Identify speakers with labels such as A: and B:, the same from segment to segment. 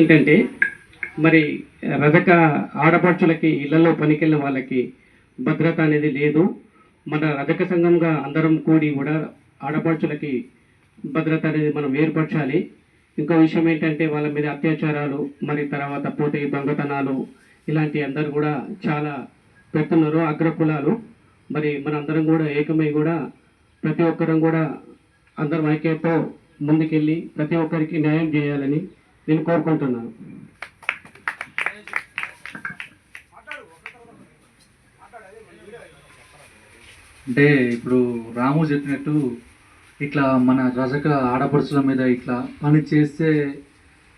A: ఏంటంటే మరి రజక ఆడపడుచులకి ఇళ్ళలో పనికెళ్ళిన వాళ్ళకి భద్రత అనేది లేదు. మన రజక సంఘంగా అందరం కూడి కూడా ఆడపడుచులకి భద్రత అనేది మనం ఏర్పరచాలి. ఇంకో విషయం ఏంటంటే వాళ్ళ మీద అత్యాచారాలు మరి తర్వాత పోటీ దొంగతనాలు ఇలాంటి అందరు కూడా చాలా పెడుతున్నారు అగ్రకులాలు. మరి మనందరం కూడా ఏకమై కూడా ప్రతి ఒక్కరం కూడా అందరం ఐక్యతో ముందుకెళ్ళి ప్రతి ఒక్కరికి న్యాయం చేయాలని నేను కోరుకుంటున్నాను.
B: అంటే ఇప్పుడు రాము చెప్పినట్టు ఇట్లా మన రజక ఆడపడుచుల మీద ఇట్లా పని చేస్తే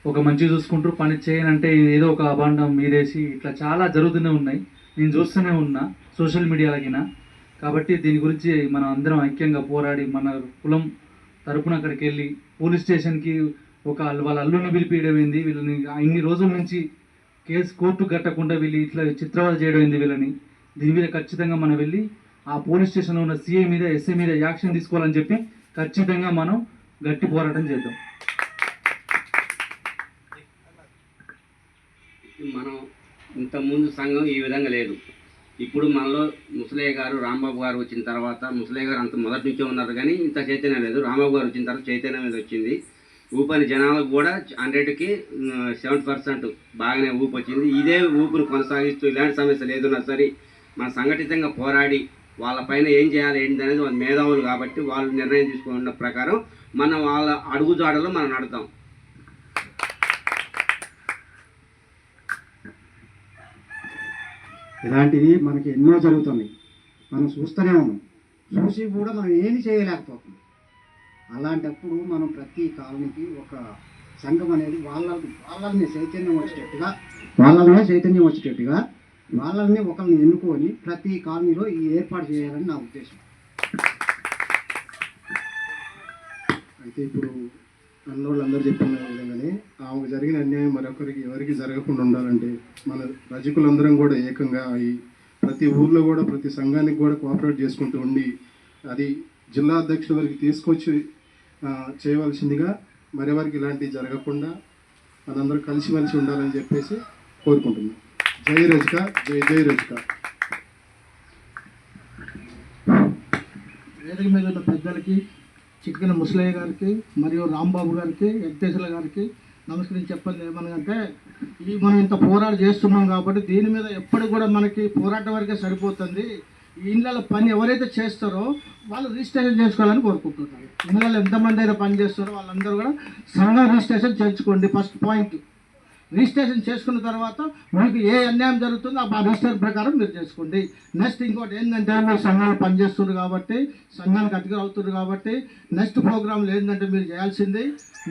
B: ఒక మంచి చూసుకుంటారు పని చేయనంటే ఏదో ఒక అభాండం మీదేసి ఇట్లా చాలా జరుగుతూనే ఉన్నాయి. నేను చూస్తూనే ఉన్నా సోషల్ మీడియాలకిన కాబట్టి దీని గురించి మనం అందరం ఐక్యంగా పోరాడి మన కులం తరపున అక్కడికి వెళ్ళి పోలీస్ స్టేషన్కి ఒక వాళ్ళ అల్లుని పిలిపియడం ఏంది? వీళ్ళని ఇన్ని రోజుల నుంచి కేసు కోర్టు కట్టకుండా వీళ్ళు ఇట్లా చిత్రవద చేయడం ఏంది వీళ్ళని? దీని మీద ఖచ్చితంగా మనం వెళ్ళి ఆ పోలీస్ స్టేషన్లో ఉన్న సీఏ మీద ఎస్ఏ మీద యాక్షన్ తీసుకోవాలని చెప్పి ఖచ్చితంగా మనం గట్టి పోరాటం చేద్దాం.
C: మనం ఇంతకుముందు సంఘం ఈ విధంగా లేదు. ఇప్పుడు మనలో ముసలయ్య గారు రాంబాబు గారు వచ్చిన తర్వాత ముసలయ్య గారు అంత మొదటి నుంచే ఉన్నారు కానీ ఇంత చైతన్యం లేదు. రాంబాబు గారు వచ్చిన తర్వాత చైతన్యం మీద వచ్చింది. ఊపని జనాలకు కూడా హండ్రెడ్కి సెవెంటీ పర్సెంట్ బాగానే ఊపు వచ్చింది ఇదే ఊపును కొనసాగిస్తూ ఇలాంటి సమస్యలు ఏదైనా సరే మన సంఘటితంగా పోరాడి వాళ్ళపైన ఏం చేయాలి ఏంటి అనేది వాళ్ళ మేధావులు కాబట్టి వాళ్ళు నిర్ణయం తీసుకున్న ప్రకారం మనం వాళ్ళ అడుగుజాడలో మనం నడతాం
D: ఇలాంటివి మనకి ఎన్నో జరుగుతున్నాయి. మనం చూస్తూనే ఉన్నాం. చూసి కూడా మనం ఏమి చేయలేకపోతున్నాం. అలాంటప్పుడు మనం ప్రతి కాలనీకి ఒక సంఘం అనేది వాళ్ళ వాళ్ళని చైతన్యం వచ్చేటట్టుగా వాళ్ళనే చైతన్యం వచ్చేటట్టుగా వాళ్ళని ఒకరిని ఎన్నుకొని ప్రతి కాలనీలో ఈ ఏర్పాటు చేయాలని నా ఉద్దేశం.
E: అయితే ఇప్పుడు అన్నోళ్ళందరూ చెప్పిన విధంగానే ఆమెకు జరిగిన అన్యాయం మరొకరికి ఎవరికి జరగకుండా ఉండాలంటే మన రజకులందరం కూడా ఏకంగా అయ్యి ప్రతి ఊర్లో కూడా ప్రతి సంఘానికి కూడా కోఆపరేట్ చేసుకుంటూ ఉండి అది జిల్లా అధ్యక్షుల వరకు తీసుకొచ్చి చేయవలసిందిగా మరెవరికి ఇలాంటివి జరగకుండా మనందరూ కలిసిమెలిసి ఉండాలని చెప్పేసి కోరుకుంటున్నాం. జై రజిక జై జై రజిక.
F: వేదిక మీద ఉన్న పెద్దలకి చిక్కిన ముసలయ్య గారికి మరియు రాంబాబు గారికి వెంకటేశ్వర గారికి నమస్కరించి చెప్పండి. ఏమనగంటే ఈ మనం ఇంత పోరాటం చేస్తున్నాం కాబట్టి దీని మీద ఎప్పటికి కూడా మనకి పోరాటం వరకే సరిపోతుంది. ఇళ్ళ పని ఎవరైతే చేస్తారో వాళ్ళు రిజిస్ట్రేషన్ చేసుకోవాలని కోరుకుంటున్నారు. ఇళ్ళలో ఎంతమంది అయితే పని చేస్తారో వాళ్ళందరూ కూడా సంఘం రిజిస్ట్రేషన్ చేయించుకోండి. First point. రిజిస్ట్రేషన్ చేసుకున్న తర్వాత మీకు ఏ అన్యాయం జరుగుతుందో ఆ రిజిస్టర్ ప్రకారం మీరు చేసుకోండి. నెక్స్ట్ ఇంకోటి ఏంటంటే మీరు సంఘాలు పనిచేస్తున్నారు కాబట్టి సంఘానికి అతిగా అవుతున్నారు కాబట్టి నెక్స్ట్ ప్రోగ్రాంలు ఏంటంటే మీరు చేయాల్సింది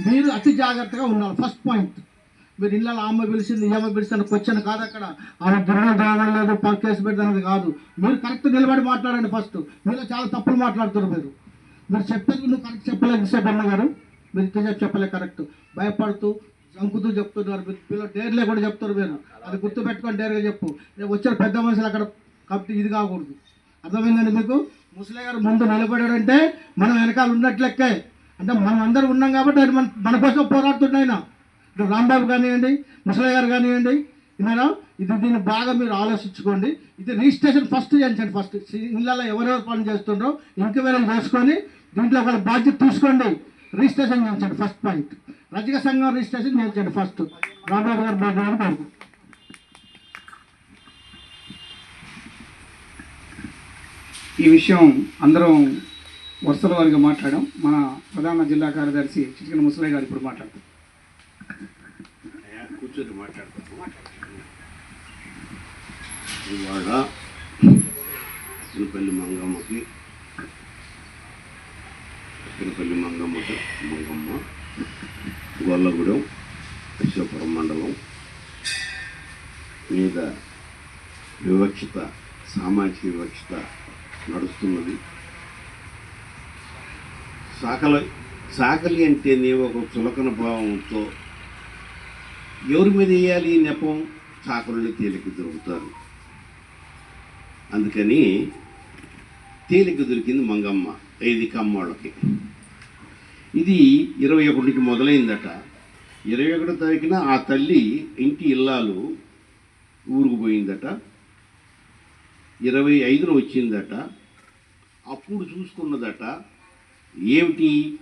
F: మీరు అతి జాగ్రత్తగా ఉండాలి. First point. మీరు ఇళ్ళ ఆమె పిలిచింది ఈ అమ్మ పిలిచిన క్వశ్చన్ కాదు అక్కడ. ఆమె దుర్గం రావడం లేదు కేసు పెడతానది కాదు. మీరు కరెక్ట్ నిలబడి మాట్లాడండి ఫస్ట్. మీరు చాలా తప్పులు మాట్లాడుతున్నారు మీరు. మీరు చెప్పేది నువ్వు కరెక్ట్ చెప్పలేదు ఇస్తే అన్న గారు. మీరు ఇంత చెప్పలేదు కరెక్ట్. భయపడుతూ జంకుతూ చెప్తున్నారు. మీరు పిల్లలు డేర్లే కూడా చెప్తారు మీరు. అది గుర్తు పెట్టుకొని డేర్గా చెప్పు. రేపు వచ్చిన పెద్ద మనుషులు అక్కడ కాబట్టి ఇది కాకూడదు. అర్థమైందండి మీకు? ముసలి గారు ముందు నిలబడాడంటే మనం వెనకాల ఉన్నట్లెక్కే. అంటే మనం అందరం ఉన్నాం కాబట్టి ఆయన మన మన కోసం పోరాడుతున్నాయినా ఇప్పుడు రాంబాబు కానివ్వండి ముసలయ్య గారు కానివ్వండి విన్నారా? ఇది దీన్ని బాగా మీరు ఆలోచించుకోండి. ఇది రిజిస్ట్రేషన్ ఫస్ట్ చేయించండి ఫస్ట్. ఇళ్ళలో ఎవరెవరు పని చేస్తుండ్రో ఇంక్వైరీ చేసుకొని దీంట్లో ఒక బాధ్యత తీసుకోండి. రిజిస్ట్రేషన్ చేయించండి ఫస్ట్ పాయింట్. రజక సంఘం రిజిస్ట్రేషన్ చేయించండి ఫస్ట్. రాంబాబు గారు మాట్లాడాలని
G: ఈ విషయం అందరం వరుసల వారిగా మాట్లాడాం. మన ప్రధాన జిల్లా కార్యదర్శి చిటికన ముసలయ్య గారు ఇప్పుడు మాట్లాడతారు.
C: కూర్చొని మాట్లాడతాం
H: ఇవాళ చిన్నపల్లి మంగమ్మకి చిన్నపల్లి మంగమ్మకి మంగమ్మ గొల్లగూడెం విశ్వపురం మండలం మీద వివక్షత సామాజిక వివక్షత నడుస్తున్నది. సాకలి సాకలి అంటేనే ఒక చులకన భావంతో ఎవరి మీద వేయాలి ఈ నెపం? చాకరులు తేలిక దొరుకుతారు. అందుకని తేలిక దొరికింది మంగమ్మ ఐదు కమ్మోళ్ళకి. ఇది ఇరవై ఒకటికి మొదలైందట. ఇరవై ఒకటో తారీఖున ఆ తల్లి ఇంటి ఇల్లాలు ఊరుకు పోయిందట. ఇరవై ఐదున వచ్చిందట. అప్పుడు చూసుకున్నదట ఏమిటి?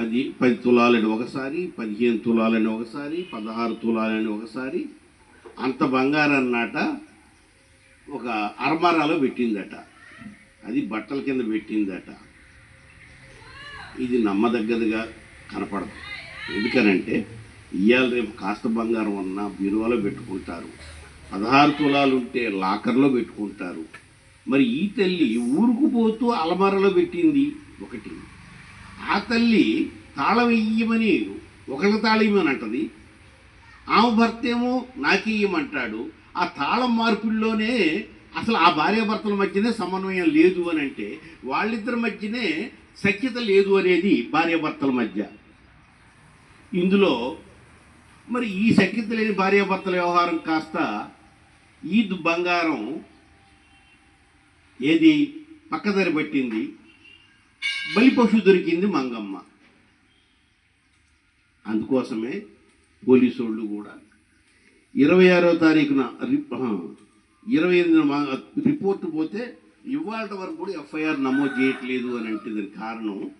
H: పది పది తులాలని ఒకసారి పదిహేను తులాలని ఒకసారి పదహారు తులాలని ఒకసారి అంత బంగారన్నట ఒక అర్మారాలో పెట్టిందట. అది బట్టల కింద పెట్టిందట. ఇది నమ్మదగ్గదిగా కనపడదు. ఎందుకనంటే ఇవాళ రేపు కాస్త బంగారం ఉన్న బీరువాలో పెట్టుకుంటారు. పదహారు తులాలు ఉంటే లాకర్లో పెట్టుకుంటారు. మరి ఈ తల్లి ఊరుకు పోతూ అలమారలో పెట్టింది. ఒకటి. ఆ తల్లి తాళం ఇయ్యమని ఒకళ్ళ తాళం అంటది ఆమె భర్త ఏమో నాకే ఆ తాళం మార్పుల్లోనే అసలు ఆ భార్యాభర్తల మధ్యనే సమన్వయం లేదు అని అంటే వాళ్ళిద్దరి మధ్యనే సఖ్యత లేదు అనేది భార్యాభర్తల మధ్య. ఇందులో మరి ఈ సఖ్యత లేని భార్యాభర్తల వ్యవహారం కాస్త ఈద్ బంగారం ఏది పక్కదారి పట్టింది? బలిపశు దొరికింది మంగమ్మ. అందుకోసమే పోలీసు వాళ్ళు కూడా ఇరవై ఆరో తారీఖున రిప్ ఇరవై ఎనిమిదిన మా- రిపోర్ట్ పోతే ఇవాళ వరకు కూడా ఎఫ్ఐఆర్ నమోదు చేయట్లేదు అని అంటే దానికి కారణం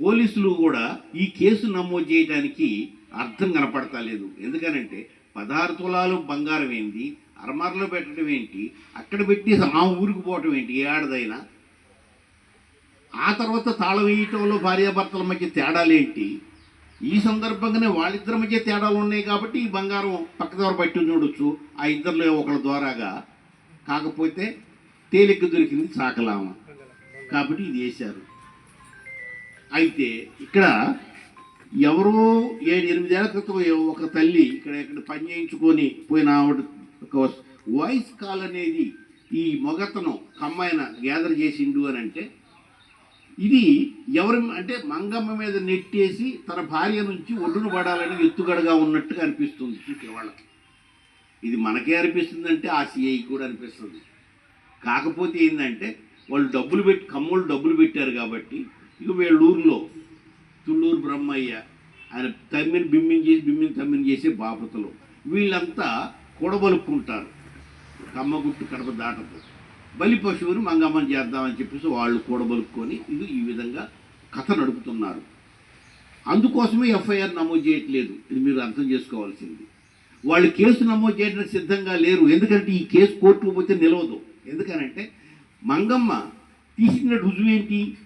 H: పోలీసులు కూడా ఈ కేసు నమోదు చేయడానికి అర్థం కనపడతలేదు. ఎందుకనంటే పదహారు తులాలు బంగారం ఏంటి అరమార్లో పెట్టడం ఏంటి అక్కడ పెట్టి ఆ ఊరికి పోవటం ఏంటి ఏ ఆడదైనా ఆ తర్వాత తాళం వేయటంలో భార్యాభర్తల మధ్య తేడాలేంటి? ఈ సందర్భంగానే వాళ్ళిద్దరి మధ్య తేడాలు ఉన్నాయి కాబట్టి ఈ బంగారం పక్కదారు బయట చూడొచ్చు. ఆ ఇద్దరిలో ఒకళ్ళ ద్వారాగా. కాకపోతే తేలిక దొరికింది సాకలామ కాబట్టి ఇది వేశారు. అయితే ఇక్కడ ఎవరో ఏడు ఎనిమిదేళ్ళ క్రితం ఒక తల్లి ఇక్కడ ఇక్కడ పని చేయించుకొని పోయిన ఆవిడ ఒక వాయిస్ కాల్ అనేది ఈ మొగతను కమ్మాయిన గ్యాదర్ చేసిండు అని అంటే ఇది ఎవరి అంటే మంగమ్మ మీద నెట్టేసి తన భార్య నుంచి ఒడ్డున పడాలని ఎత్తుగడగా ఉన్నట్టుగా అనిపిస్తుంది. చూసే వాళ్ళకి. ఇది మనకే అనిపిస్తుంది అంటే ఆ సిఐ కూడా అనిపిస్తుంది. కాకపోతే ఏంటంటే వాళ్ళు డబ్బులు పెట్టి కమ్మోళ్ళు డబ్బులు పెట్టారు కాబట్టి ఇక వీళ్ళ ఊర్లో తుళ్ళూరు బ్రహ్మయ్య ఆయన తమ్మిని బిమ్మిని చేసి బిమ్మిని తమ్మిని చేసే బాపతలు వీళ్ళంతా కూడబలుపుకుంటారు కమ్మగుట్టు కడప దాటదు బలి పశువును మంగమ్మని చేద్దామని చెప్పేసి వాళ్ళు కూడబలుక్కొని ఇది ఈ విధంగా కథ నడుపుతున్నారు. అందుకోసమే ఎఫ్ఐఆర్ నమోదు చేయట్లేదు. ఇది మీరు అర్థం చేసుకోవాల్సింది. వాళ్ళు కేసు నమోదు చేయడానికి సిద్ధంగా లేరు. ఎందుకంటే ఈ కేసు కోర్టుకు పోతే నిలవదు. ఎందుకనంటే మంగమ్మ తీసిన రుజువు ఏంటి?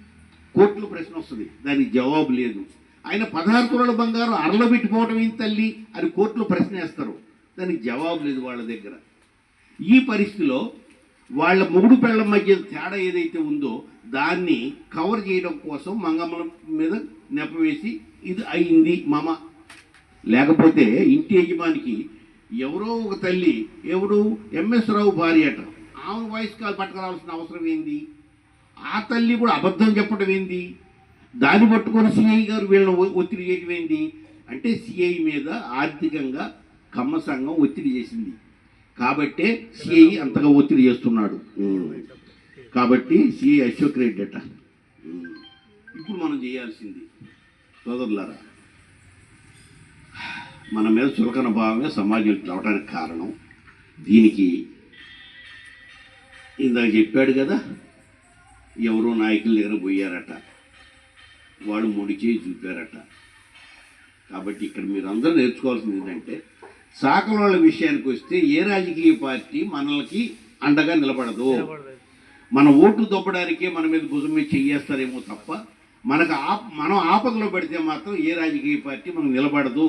H: కోర్టులో ప్రశ్న వస్తుంది. దానికి జవాబు లేదు. ఆయన పదహారు తులాల బంగారం అరలో పెట్టిపోవడం ఏంటి తల్లి? అని కోర్టులో ప్రశ్న వేస్తారు. దానికి జవాబు లేదు వాళ్ళ దగ్గర. ఈ పరిస్థితిలో వాళ్ళ మొగుడు పెళ్ళ మధ్య తేడా ఏదైతే ఉందో దాన్ని కవర్ చేయడం కోసం మంగమ్మల మీద నెపవేసి ఇది అయింది మమ. లేకపోతే ఇంటి యజమానికి ఎవరో ఒక తల్లి ఎవడు ఎంఎస్ రావు భార్య అట ఆమె వాయిస్ కాల్ పట్టుకురావాల్సిన అవసరం ఏంది? ఆ తల్లి కూడా అబద్ధం చెప్పడం ఏంది? దాన్ని పట్టుకొని సిఐ గారు వీళ్ళని ఒత్తిడి చేయడం ఏంది? అంటే సిఐ మీద ఆర్థికంగా కమ్మ సంఘం ఒత్తిడి చేసింది. కాబట్టే సిఐ అంతగా ఒత్తిడి చేస్తున్నాడు. కాబట్టి సిఐ అశోక్ రెడ్డి అట ఇప్పుడు మనం చేయాల్సింది సోదరులారా మన మీద చులకన భావమే సమాజం రావడానికి కారణం. దీనికి ఇందాక చెప్పాడు కదా ఎవరో నాయకుల దగ్గర పోయారట వాడు ముడి చేయి చూపారట. కాబట్టి ఇక్కడ మీరు అందరూ నేర్చుకోవాల్సింది ఏంటంటే సాకల వాళ్ళ విషయానికి వస్తే ఏ రాజకీయ పార్టీ మనల్కి అండగా నిలబడదు. మన ఓట్లు దొబ్బడానికే మన మీద భుజం మీద చెయ్యేస్తారేమో తప్ప మనకు ఆప మనం ఆపదలో పెడితే మాత్రం ఏ రాజకీయ పార్టీ మనకు నిలబడదు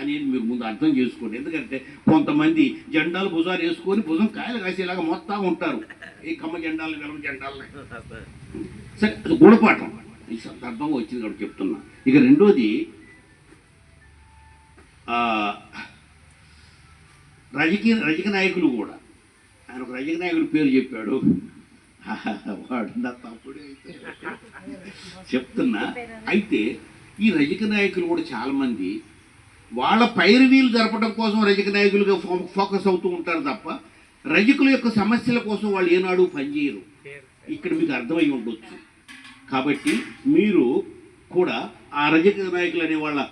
H: అనేది మీరు ముందు అర్థం చేసుకోండి. ఎందుకంటే కొంతమంది జెండాలు భుజాలు వేసుకొని భుజం కాయలు కాసేలాగా మొత్తం ఉంటారు. ఈ కమ్మ జెండాలు వెలమ జెండాలని సరే అది గుణపాఠం. ఈ సందర్భంగా వచ్చింది కాబట్టి చెప్తున్నా. ఇక రెండోది రాజకీయ రజక నాయకులు కూడా. ఆయన ఒక రజక నాయకుడు పేరు చెప్పాడు. వాడు నా తప్పుడే అయితే. చెప్తున్నా. అయితే ఈ రజక నాయకులు కూడా చాలామంది వాళ్ళ పైరవీలు జరపడం కోసం రజక నాయకులుగా ఫో- ఫోకస్ అవుతూ ఉంటారు తప్ప రజకుల యొక్క సమస్యల కోసం వాళ్ళు ఏనాడు పనిచేయరు. ఇక్కడ మీకు అర్థమై ఉండొచ్చు. కాబట్టి మీరు కూడా ఆ రజక నాయకులు అనే వాళ్ళ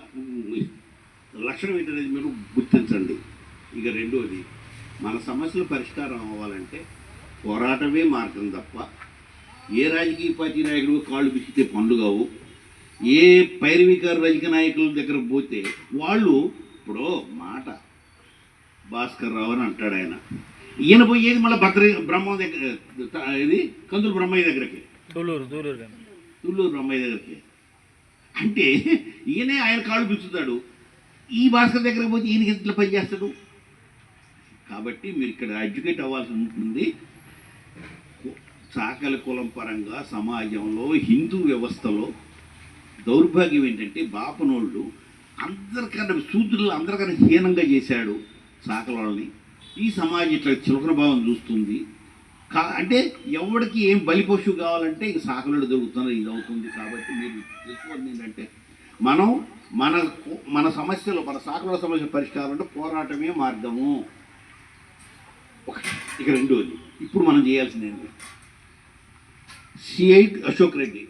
H: లక్షణం ఏంటనేది మీరు గుర్తించండి. ఇక రెండోది మన సమస్యల పరిష్కారం అవ్వాలంటే పోరాటమే మార్గం తప్ప ఏ రాజకీయ పార్టీ నాయకుడు కాళ్ళు బిసితే పనులు కావు. ఏ పైరవికారు రాజకీయ నాయకుల దగ్గర పోతే వాళ్ళు ఇప్పుడు మాట భాస్కర్ రావు అని అంటాడు ఆయన. ఈయన పోయేది మళ్ళీ భద్ర బ్రహ్మ దగ్గర ఇది కందులు బ్రహ్మయ్య దగ్గరికి. తుళ్ళూరు బ్రహ్మయ్య దగ్గరికి. అంటే ఈయనే ఆయన కాళ్ళు పిచ్చుతాడు ఈ భాస్కర్ దగ్గర పోతే ఈయనకి ఇట్లా పని చేస్తాడు? కాబట్టి మీరు ఇక్కడ ఎడ్యుకేట్ అవ్వాల్సి ఉంటుంది. చాకలి కులం పరంగా సమాజంలో హిందూ వ్యవస్థలో దౌర్భాగ్యం ఏంటంటే బాపనోళ్ళు అందరికన్నా శూద్రులు అందరికన్నా హీనంగా చేశాడు చాకల వాళ్ళని ఈ సమాజం ఇట్లా చులకన భావం చూస్తుంది. కా అంటే ఎవరికి ఏం బలిపశు కావాలంటే ఇక సాకలోడు దొరుకుతున్నారు ఇది అవుతుంది కాబట్టి మీరు తెలుసుకోండి ఏంటంటే మనం మన మన సమస్యలు మన సాకల సమస్య పరిష్కారం అంటే పోరాటమే మార్గము. ఇక రెండోది ఇప్పుడు మనం చేయాల్సింది ఏంటి? సిఐట్ అశోక్ రెడ్డి.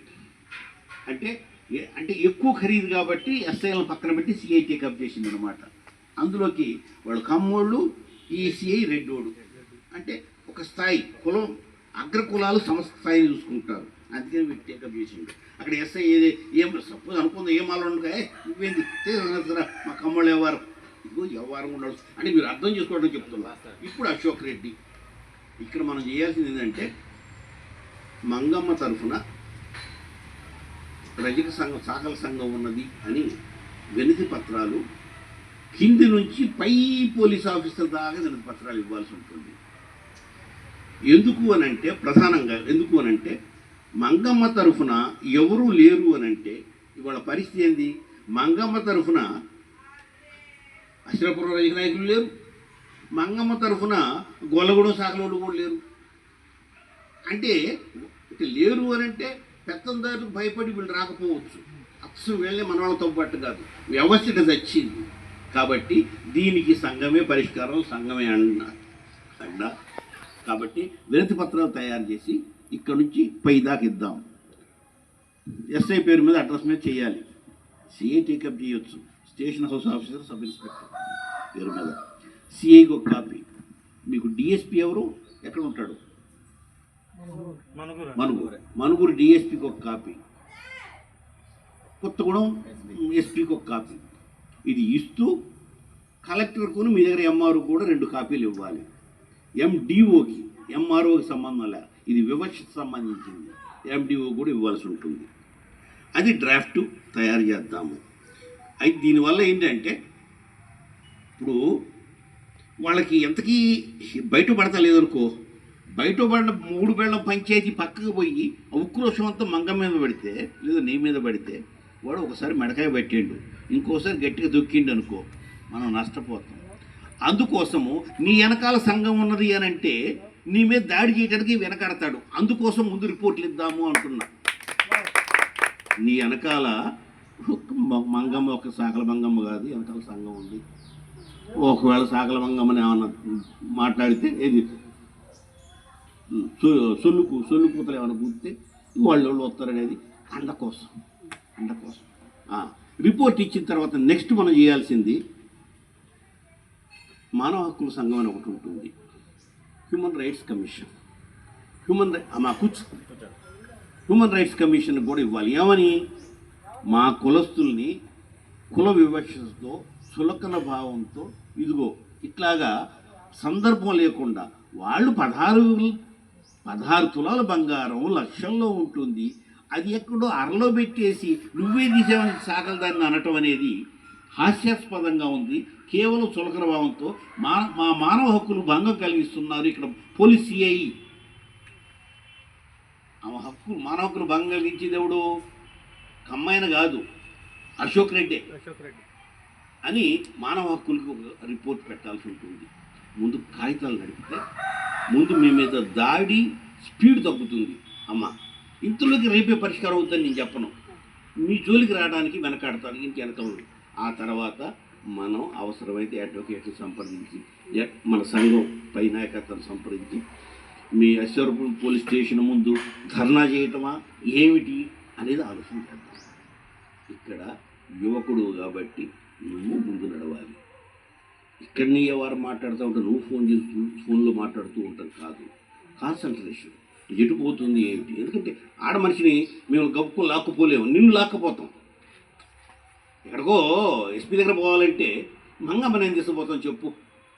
H: అంటే అంటే ఎక్కువ ఖరీదు కాబట్టి ఎస్ఐలను పక్కన పెట్టి సిఐ టేకప్ చేసింది అనమాట అందులోకి వాళ్ళు కమ్మోళ్ళు ఈ సిఐ రెడ్డోడు. అంటే ఒక స్థాయి కులం అగ్ర కులాలు సమస్త స్థాయిని చూసుకుంటారు. అందుకని వీళ్ళు టేకప్ చేసిండు. అక్కడ ఎస్ఐ ఏది ఏం సపోజ్ అనుకుందా ఏం వాళ్ళు ఉండగా నువ్వేంది? మా కమ్మోళ్ళు ఎవరు? ఇదిగో వ్యవహారం ఉండడు అని మీరు అర్థం చేసుకోవడం చెప్తున్నా. ఇప్పుడు అశోక్ రెడ్డి. ఇక్కడ మనం చేయాల్సింది ఏంటంటే మంగమ్మ తరఫున రజక సంఘం సాకల సంఘం ఉన్నది అని వినతి పత్రాలు కింది నుంచి పై పోలీస్ ఆఫీసర్ దాకా వినతి పత్రాలు ఇవ్వాల్సి ఉంటుంది. ఎందుకు అని అంటే ప్రధానంగా ఎందుకు అని అంటే మంగమ్మ తరఫున ఎవరూ లేరు అని అంటే ఇవాళ పరిస్థితి ఏంది? మంగమ్మ తరఫున అశ్రపురం రైతు నాయకులు లేరు. మంగమ్మ తరఫున గొల్లగూడెం సాకలోళ్ళు కూడా లేరు. అంటే ఇక లేరు అని అంటే పెత్తందారులకు భయపడి వీళ్ళు రాకపోవచ్చు. అసలు వెళ్ళే మన వాళ్ళతో పాటు కాదు. వ్యవస్థ తెచ్చింది కాబట్టి దీనికి సంఘమే పరిష్కారం సంఘమే అన్న అండ. కాబట్టి వినతి పత్రాలు తయారు చేసి ఇక్కడ నుంచి పై దాకా ఇద్దాం. ఎస్ఐ పేరు మీద అడ్రస్ మీద చేయాలి. సిఐ టేకప్ చేయొచ్చు. Station house officer sub inspector పేరు మీద. సిఐకి ఒక కాపీ. మీకు డిఎస్పి ఎవరు? ఎక్కడ ఉంటాడు? మనుగురు. మనుగురు. డిఎస్పికి ఒక కాపీ. కొత్తగూడెం ఎస్పీకి ఒక కాపీ. ఇది ఇస్తూ కలెక్టర్కు మీ దగ్గర ఎంఆర్ఓ కూడా రెండు కాపీలు ఇవ్వాలి. ఎండిఓకి ఎంఆర్ఓకి సంబంధం లే. ఇది వివక్షకు సంబంధించింది. ఎండిఓ కూడా ఇవ్వాల్సి ఉంటుంది. అది డ్రాఫ్ట్ తయారు చేద్దాము. అయితే దీనివల్ల ఏంటంటే ఇప్పుడు వాళ్ళకి ఎంతకీ బయట పడతలేదనుకో బయట పడిన మూడు బెళ్ళం పంచాయతీ పక్కకు పోయి ఆ ఉక్రోషం అంతా మంగం మీద పడితే లేదా నీ మీద పడితే వాడు ఒకసారి మెడకాయ పెట్టిండు ఇంకోసారి గట్టిగా దొక్కిండు అనుకో మనం నష్టపోతాం. అందుకోసము నీ వెనకాల సంఘం ఉన్నది అని అంటే నీ మీద దాడి చేయడానికి వెనకడతాడు. అందుకోసం ముందు రిపోర్ట్లు ఇద్దాము అంటున్నా. నీ వెనకాల మంగమ్మ ఒక సాకల మంగమ్మ కాదు వెనకాల సంఘం ఉంది. ఒకవేళ సాకల మంగమ్మని ఏమన్నా మాట్లాడితే ఏది? సొల్లుకు సొల్లు కూతలు ఏమైనా కూర్తే వాళ్ళు వాళ్ళు వస్తారనేది అండ కోసం అండ కోసం. రిపోర్ట్ ఇచ్చిన తర్వాత నెక్స్ట్ మనం చేయాల్సింది మానవ హక్కుల సంఘం అని ఒకటి ఉంటుంది. Human rights commission. హ్యూమన్ రై మా కూర్చు. హ్యూమన్ రైట్స్ కమిషన్ కూడా ఇవ్వాలి. ఏమని? మా కులస్తుల్ని కుల వివక్షతో చులకన భావంతో ఇదిగో ఇట్లాగా సందర్భం లేకుండా వాళ్ళు పదహారు పదహారు తులాల బంగారం లక్షల్లో ఉంటుంది. అది ఎక్కడో అరలో పెట్టేసి నువ్వే తీసేవని సాగలదాన్ని అనటం అనేది హాస్యాస్పదంగా ఉంది. కేవలం చులకన భావంతో మా మా మానవ హక్కులు భంగం కలిగిస్తున్నారు ఇక్కడ పోలీస్ సిఐ ఆమె హక్కులు మానవ హక్కులు భంగం కలిగించేది ఎవడు? కమ్మాయన కాదు అశోక్ రెడ్డి. అని మానవ హక్కులకు ఒక రిపోర్ట్ పెట్టాల్సి ఉంటుంది. ముందు కాగితాలు నడిపితే ముందు మీ మీద దాడి స్పీడ్ తగ్గుతుంది. అమ్మ ఇంతలోకి రేపే పరిష్కారం అవుతుందని నేను చెప్పను. మీ జోలికి రావడానికి వెనకాడతాను ఇంటి వెనకలు ఆ తర్వాత మనం అవసరమైతే అడ్వకేట్ని సంప్రదించి మన సంఘం పై నాయకత్వాన్ని సంప్రదించి మీ అశ్వరపురం పోలీస్ స్టేషన్ ముందు ధర్నా చేయటమా ఏమిటి అనేది ఆలోచన చేద్దాం. ఇక్కడ యువకుడు కాబట్టి నువ్వు ముందు నడవాలి. ఇక్కడ నీ ఎవరు మాట్లాడుతూ ఉంటే నువ్వు ఫోన్ చేస్తూ ఫోన్లో మాట్లాడుతూ ఉంటాం కాదు. కాన్సన్ట్రేషన్. ఎటు పోతుంది ఏమిటి ఎందుకంటే ఆడ మనిషిని మేము గప్పు లాక్కుపోలేము నిన్ను లాక్కపోతాం. ఎక్కడికో ఎస్పీ దగ్గర పోవాలంటే మంగమ్మ నేను తీసుకుపోతాం చెప్పు.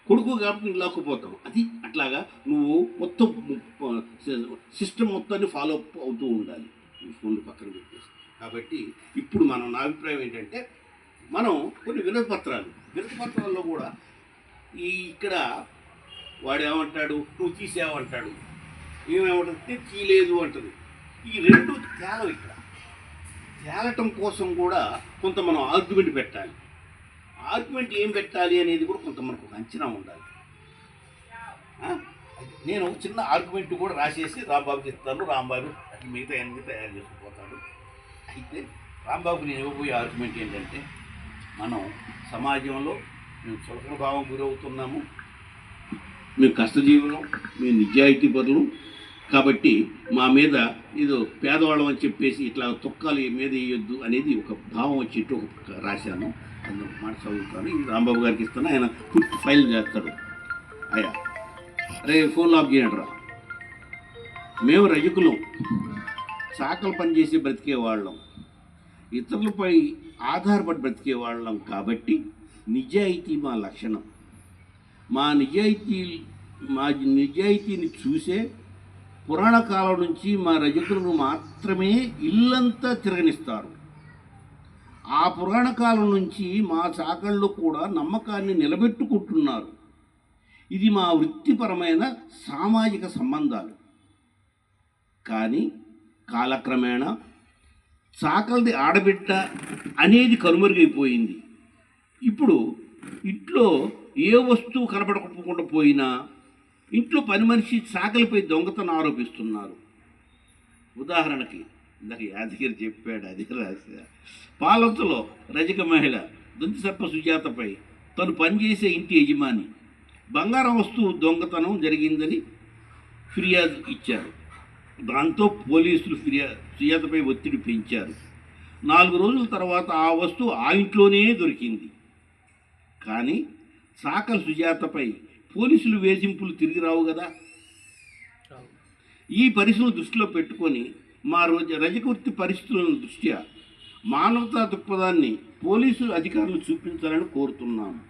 H: కొడుకు కాబట్టి నేను లాక్కుపోతాం. అది అట్లాగా నువ్వు మొత్తం సిస్టమ్ మొత్తాన్ని ఫాలో అప్ అవుతూ ఉండాలి. ఫోన్లు పక్కన పెట్టేస్తాను కాబట్టి ఇప్పుడు మనం నా అభిప్రాయం ఏంటంటే మనం కొన్ని వినతిపత్రాలు వినతిపత్రాల్లో కూడా ఈ ఇక్కడ వాడు ఏమంటాడు నువ్వు తీసేవంటాడు ఏమేమంటే తీయలేదు అంటది. ఈ రెండు తేలవు ఇక్కడ. తేలటం కోసం కూడా కొంత మనం ఆర్గ్యుమెంట్ పెట్టాలి. ఆర్గ్యుమెంట్ ఏం పెట్టాలి అనేది కూడా కొంత మనకు ఒక అంచనా ఉండాలి. నేను చిన్న ఆర్గ్యుమెంట్ కూడా రాసేసి రాంబాబుకి ఇస్తాను రాంబాబు మిగతా అన్ని తయారు చేసుకుపోతాడు. అయితే రాంబాబు నేను ఇవ్వబోయే ఆర్గ్యుమెంట్ ఏంటంటే మనం సమాజంలో మేము చులకన భావం గురవుతున్నాము మేము కష్టజీవులం మేము నిజాయితీ పరులు. కాబట్టి మా మీద ఏదో పేదవాళ్ళం అని చెప్పేసి ఇట్లా తొక్కాలు మీద వేయొద్దు అనేది ఒక భావం వచ్చేట్టు ఒక రాశాను. అందులో మాట చదువుతాను. ఇది రాంబాబు గారికి ఇస్తాను. ఆయన పూర్తి ఫైల్ చేస్తాడు. అయ్యా. అరే ఫోన్ లాక్ చేయండి రా మేము రజకులం. చాకలు పనిచేసి బ్రతికే వాళ్ళం. ఇతరులపై ఆధారపడి బ్రతికే వాళ్ళం కాబట్టి నిజాయితీ మా లక్షణం. మా నిజాయితీ మా నిజాయితీని చూసే పురాణ కాలం నుంచి మా రజకులను మాత్రమే ఇల్లంతా తిరగనిస్తారు. ఆ పురాణ కాలం నుంచి మా చాకళ్ళు కూడా నమ్మకాన్ని నిలబెట్టుకుంటున్నారు. ఇది మా వృత్తిపరమైన సామాజిక సంబంధాలు. కానీ కాలక్రమేణా చాకలిది ఆడబిడ్డ అనేది కనుమరుగైపోయింది. ఇప్పుడు ఇంట్లో ఏ వస్తువు కనపడకుండా పోయినా ఇంట్లో పని మనిషి చాకలిపై దొంగతనం ఆరోపిస్తున్నారు. ఉదాహరణకి ఇందాక యాదగిరి చెప్పాడు అది రాశా పాలంతలో రజక మహిళ దొంతి సుజాతపై తను పనిచేసే ఇంటి యజమాని బంగారం వస్తువు దొంగతనం జరిగిందని ఫిర్యాదు ఇచ్చారు. దాంతో పోలీసులు ఫిర్యాదు సుజాతపై ఒత్తిడి పెంచారు. నాలుగు రోజుల తర్వాత ఆ వస్తువు ఆ ఇంట్లోనే దొరికింది. కానీ సాకల సుజాతపై పోలీసులు వేధింపులు తిరిగి రావు కదా. ఈ పరిస్థితులు దృష్టిలో పెట్టుకొని మా రోజు రజకవృత్తి పరిస్థితుల దృష్ట్యా మానవతా దృక్పథాన్ని పోలీసు అధికారులు చూపించాలని కోరుతున్నాము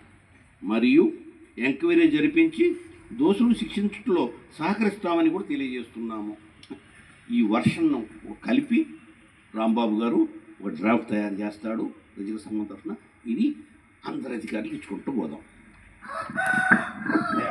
H: మరియు ఎంక్వైరీ జరిపించి దోషులు శిక్షించడంలో సహకరిస్తామని కూడా తెలియజేస్తున్నాము. ఈ వర్షన్ కలిపి రాంబాబు గారు ఒక డ్రాఫ్ట్ తయారు చేస్తాడు ప్రజల సంఘం తరఫున. ఇది అందరి అధికారులు ఇచ్చుకుంటూ పోదాం.